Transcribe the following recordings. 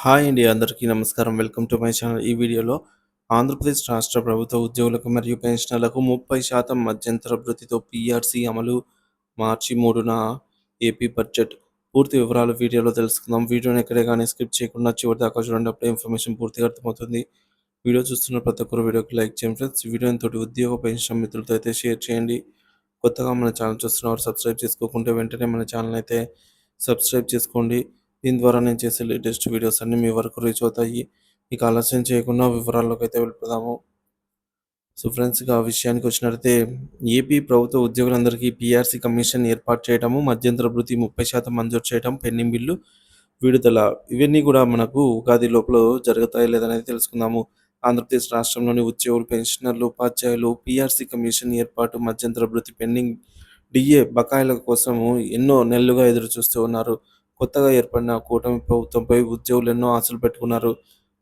Hi అండి అందరికీ నమస్కారం. Welcome to my channel. ఈ వీడియోలో ఆంధ్రప్రదేశ్ రాష్ట్ర ప్రభుత్వ ఉద్యోగులకు మరియు పెన్షనర్లకు ముప్పై శాతం మధ్యంతర భృతితో పీఆర్సీ అమలు మార్చి మూడున ఏపీ బడ్జెట్. పూర్తి వివరాలు వీడియోలో తెలుసుకుందాం. వీడియోని ఎక్కడే కానీ స్కిప్ చేయకుండా చివరి దాకా చూడండి. అప్పుడే ఇన్ఫర్మేషన్ పూర్తిగా అర్థమవుతుంది. వీడియో చూస్తున్న ప్రతి ఒక్కరు వీడియోకి లైక్ చేయండి ఫ్రెండ్స్. వీడియోని తోటి ఉద్యోగ పెన్షన్ మిత్రులతో అయితే షేర్ చేయండి. కొత్తగా మన ఛానల్ చూస్తున్నవారు సబ్స్క్రైబ్ చేసుకోకుంటే వెంటనే మన ఛానల్ అయితే సబ్స్క్రైబ్ చేసుకోండి. దీని ద్వారా నేను చేసే లేటెస్ట్ వీడియోస్ అన్నీ మీ వరకు రీచ్ అవుతాయి. మీకు ఆలస్యం చేయకుండా వివరాల్లోకి అయితే వెళ్ళిపోదాము. సో ఫ్రెండ్స్ ఆ విషయానికి వచ్చినట్లయితే ఏపీ ప్రభుత్వ ఉద్యోగులందరికీ పీఆర్సీ కమిషన్ ఏర్పాటు చేయడము మధ్యంతర భృతి ముప్పై శాతం మంజూరు చేయడం పెండింగ్ బిల్లు విడుదల ఇవన్నీ కూడా మనకు ఉగాది లోపల జరుగుతాయి లేదనేది తెలుసుకుందాము. ఆంధ్రప్రదేశ్ రాష్ట్రంలోని ఉద్యోగులు పెన్షనర్లు ఉపాధ్యాయులు పీఆర్సీ కమిషన్ ఏర్పాటు మధ్యంతర భృతి పెండింగ్ డిఏ బకాయిల కోసము ఎన్నో నెలలుగా ఎదురు చూస్తూ ఉన్నారు. కొత్తగా ఏర్పడిన కూటమి ప్రభుత్వంపై ఉద్యోగులు ఎన్నో ఆశలు పెట్టుకున్నారు.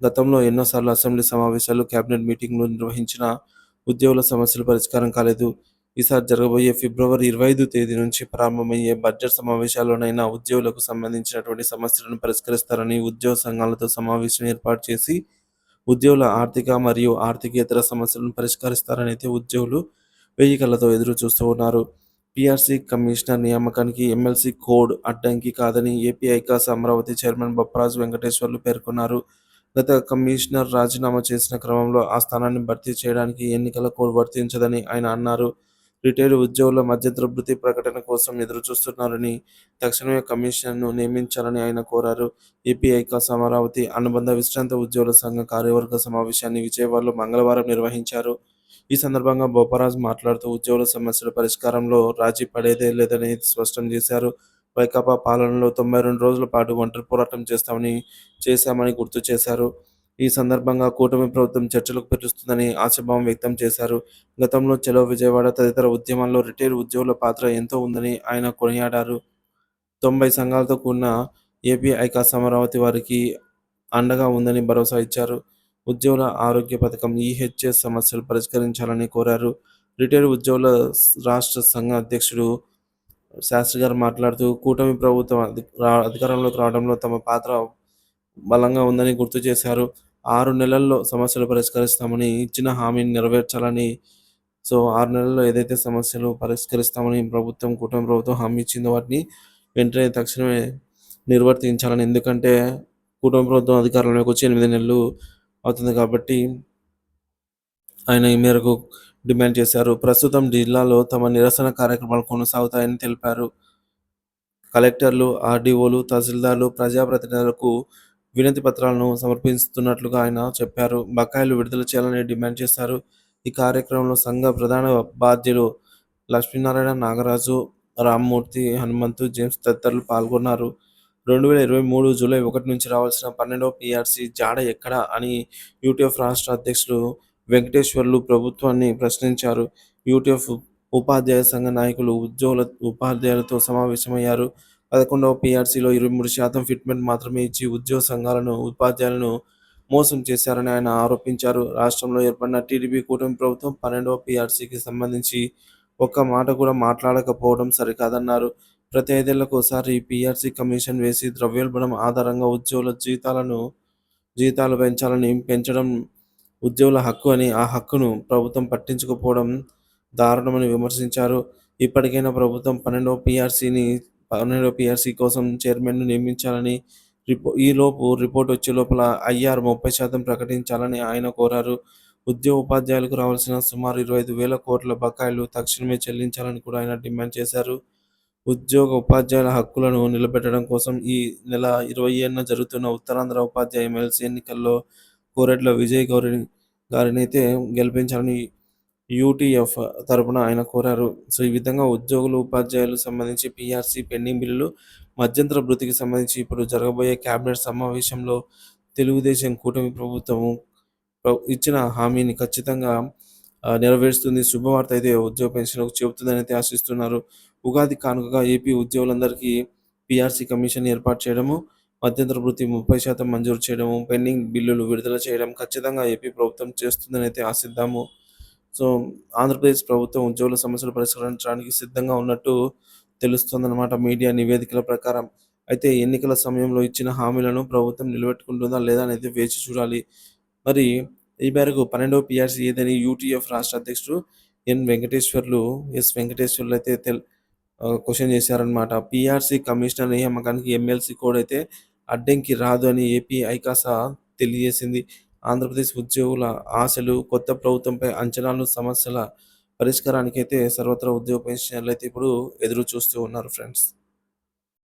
గతంలో ఎన్నోసార్లు అసెంబ్లీ సమావేశాలు కేబినెట్ మీటింగ్లు నిర్వహించిన ఉద్యోగుల సమస్యలు పరిష్కారం కాలేదు. ఈసారి జరగబోయే ఫిబ్రవరి ఇరవై ఐదు తేదీ నుంచి ప్రారంభమయ్యే బడ్జెట్ సమావేశాల్లోనైనా ఉద్యోగులకు సంబంధించినటువంటి సమస్యలను పరిష్కరిస్తారని ఉద్యోగ సంఘాలతో సమావేశం ఏర్పాటు చేసి ఉద్యోగుల ఆర్థిక మరియు ఆర్థికేతర సమస్యలను పరిష్కరిస్తారని అయితే ఉద్యోగులు వెయ్యి కళ్ళతో ఎదురు చూస్తూ ఉన్నారు. పీఆర్సీ కమిషనర్ నియామకానికి ఎమ్మెల్సీ కోడ్ అడ్డంకి కాదని ఏపీ ఐకాస్ అమరావతి చైర్మన్ బొప్పరాజు వెంకటేశ్వర్లు పేర్కొన్నారు. గత కమిషనర్ రాజీనామా చేసిన క్రమంలో ఆ స్థానాన్ని భర్తీ చేయడానికి ఎన్నికల కోడ్ వర్తించదని ఆయన అన్నారు. రిటైర్డ్ ఉద్యోగుల మధ్యంతర భృతి ప్రకటన కోసం ఎదురుచూస్తున్నారని తక్షణమే కమిషన్ను నియమించాలని ఆయన కోరారు. ఏపీఐకా అమరావతి అనుబంధ విశ్రాంత ఉద్యోగుల సంఘ కార్యవర్గ సమావేశాన్ని విజయవాడలో మంగళవారం నిర్వహించారు. ఈ సందర్భంగా బోపరాజ్ మాట్లాడుతూ ఉద్యోగుల సమస్యల పరిష్కారంలో రాజీ పడేదే లేదని స్పష్టం చేశారు. వైకాపా పాలనలో తొంభై రెండు రోజుల పాటు ఒంటరి పోరాటం చేస్తామని చేశామని గుర్తు చేశారు. ఈ సందర్భంగా కూటమి ప్రభుత్వం చర్చలకు పిలుస్తుందని ఆశాభావం వ్యక్తం చేశారు. గతంలో చెలో విజయవాడ తదితర ఉద్యమాల్లో రిటైర్ ఉద్యోగుల పాత్ర ఎంతో ఉందని ఆయన కొనియాడారు. తొంభై సంఘాలతో కూడిన ఏపీ ఐకాస్ అమరావతి వారికి అండగా ఉందని భరోసా ఇచ్చారు. ఉద్యోగుల ఆరోగ్య పథకం ఈహెచ్ఎస్ సమస్యలు పరిష్కరించాలని కోరారు. రిటైర్డ్ ఉద్యోగుల రాష్ట్ర సంఘ అధ్యక్షుడు శాస్త్రి గారు మాట్లాడుతూ కూటమి ప్రభుత్వం అధికారంలోకి రావడంలో తమ పాత్ర బలంగా ఉందని గుర్తు చేశారు. ఆరు నెలల్లో సమస్యలు పరిష్కరిస్తామని ఇచ్చిన హామీని నెరవేర్చాలని సో ఆరు నెలల్లో ఏదైతే సమస్యలు పరిష్కరిస్తామని ప్రభుత్వం కూటమి ప్రభుత్వం హామీ ఇచ్చిందో వాటిని వెంటనే తక్షణమే నిర్వర్తించాలని ఎందుకంటే కుటుంబ ప్రభుత్వం అధికారంలోకి వచ్చి ఎనిమిది నెలలు అవుతుంది కాబట్టి ఆయన ఈ మేరకు డిమాండ్ చేశారు. ప్రస్తుతం జిల్లాలో తమ నిరసన కార్యక్రమాలు కొనసాగుతాయని తెలిపారు. కలెక్టర్లు ఆర్డీఓలు తహసీల్దార్లు ప్రజాప్రతినిధులకు వినతి పత్రాలను సమర్పిస్తున్నట్లుగా ఆయన చెప్పారు. బకాయిలు విడుదల చేయాలని డిమాండ్ చేశారు. ఈ కార్యక్రమంలో సంఘ ప్రధాన బాధ్యులు లక్ష్మీనారాయణ నాగరాజు రామ్మూర్తి హనుమంతు జేమ్స్ తదితరులు పాల్గొన్నారు. రెండు వేల ఇరవై మూడు జూలై ఒకటి నుంచి రావాల్సిన పన్నెండవ పిఆర్సీ జాడ ఎక్కడ అని యూటీఎఫ్ రాష్ట్ర అధ్యక్షులు వెంకటేశ్వర్లు ప్రభుత్వాన్ని ప్రశ్నించారు. యూటీఎఫ్ ఉపాధ్యాయ సంఘ నాయకులు ఉద్యోగుల ఉపాధ్యాయులతో సమావేశమయ్యారు. పదకొండవ పిఆర్సీలో ఇరవై మూడు శాతం ఫిట్మెంట్ మాత్రమే ఇచ్చి ఉద్యోగ సంఘాలను ఉపాధ్యాయులను మోసం చేశారని ఆయన ఆరోపించారు. రాష్ట్రంలో ఏర్పడిన టీడీపీ కూటమి ప్రభుత్వం పన్నెండవ పిఆర్సీకి సంబంధించి ఒక్క మాట కూడా మాట్లాడకపోవడం సరికాదన్నారు. ప్రతి ఐదేళ్ళకు ఒకసారి పీఆర్సీ కమిషన్ వేసి ద్రవ్యోల్బణం ఆధారంగా ఉద్యోగుల జీతాలను జీతాలు పెంచాలని పెంచడం ఉద్యోగుల హక్కు అని ఆ హక్కును ప్రభుత్వం పట్టించుకోకపోవడం దారుణమని విమర్శించారు. ఇప్పటికైనా ప్రభుత్వం పన్నెండవ పీఆర్సీని పన్నెండవ పిఆర్సీ కోసం చైర్మన్ను నియమించాలని రిపో ఈలోపు రిపోర్ట్ వచ్చే లోపల ఐఆర్ ముప్పై శాతం ప్రకటించాలని ఆయన కోరారు. ఉద్యోగ ఉపాధ్యాయులకు రావాల్సిన సుమారు ఇరవై ఐదు వేల కోట్ల బకాయిలు తక్షణమే చెల్లించాలని కూడా ఆయన డిమాండ్ చేశారు. ఉద్యోగ ఉపాధ్యాయుల హక్కులను నిలబెట్టడం కోసం ఈ నెల ఇరవై ఏడున జరుగుతున్న ఉత్తరాంధ్ర ఉపాధ్యాయ ఎమ్మెల్సీ ఎన్నికల్లో కోరెడ్ల విజయ్ గౌరి గారిని అయితే గెలిపించాలని యూటీఎఫ్ తరపున ఆయన కోరారు. సో ఈ విధంగా ఉద్యోగులు ఉపాధ్యాయులు సంబంధించి పిఆర్సీ పెండింగ్ బిల్లులు మధ్యంతర భృతికి సంబంధించి ఇప్పుడు జరగబోయే కేబినెట్ సమావేశంలో తెలుగుదేశం కూటమి ప్రభుత్వము ఇచ్చిన హామీని ఖచ్చితంగా నెరవేరుస్తుంది. శుభవార్త అయితే ఉద్యోగ పెన్షన్కు చెబుతుందని అయితే ఆశిస్తున్నారు. ఉగాది కానుకగా ఏపీ ఉద్యోగులందరికీ పీఆర్సీ కమిషన్ ఏర్పాటు చేయడము మధ్యంతర వృత్తి ముప్పై శాతం మంజూరు చేయడము పెండింగ్ బిల్లులు విడుదల చేయడం ఖచ్చితంగా ఏపీ ప్రభుత్వం చేస్తుందని అయితే ఆశిద్దాము. సో ఆంధ్రప్రదేశ్ ప్రభుత్వం ఉద్యోగుల సమస్యలు పరిష్కరించడానికి సిద్ధంగా ఉన్నట్టు తెలుస్తుందన్నమాట మీడియా నివేదికల ప్రకారం. అయితే ఎన్నికల సమయంలో ఇచ్చిన హామీలను ప్రభుత్వం నిలబెట్టుకుంటుందా లేదా అనేది వేచి చూడాలి. మరి ఈ మేరకు పన్నెండవ పిఆర్సీ ఏదని యూటీఎఫ్ రాష్ట్ర అధ్యక్షుడు ఎన్. వెంకటేశ్వర్లు ఎస్. వెంకటేశ్వర్లు అయితే తెల్ క్వశ్చన్ చేశారనమాట. పిఆర్సీ కమిషనర్ నియామకానికి ఎమ్మెల్సీ కోడ్ అయితే అడ్డంకి రాదు అని ఏపీ ఐకాస తెలియజేసింది. ఆంధ్రప్రదేశ్ ఉద్యోగుల ఆశలు, కొత్త ప్రభుత్వంపై అంచనాలు, సమస్యల పరిష్కారానికైతే సర్వత్రా ఉద్యోగ పెన్షనర్లయితే ఇప్పుడు ఎదురు చూస్తూ ఉన్నారు ఫ్రెండ్స్.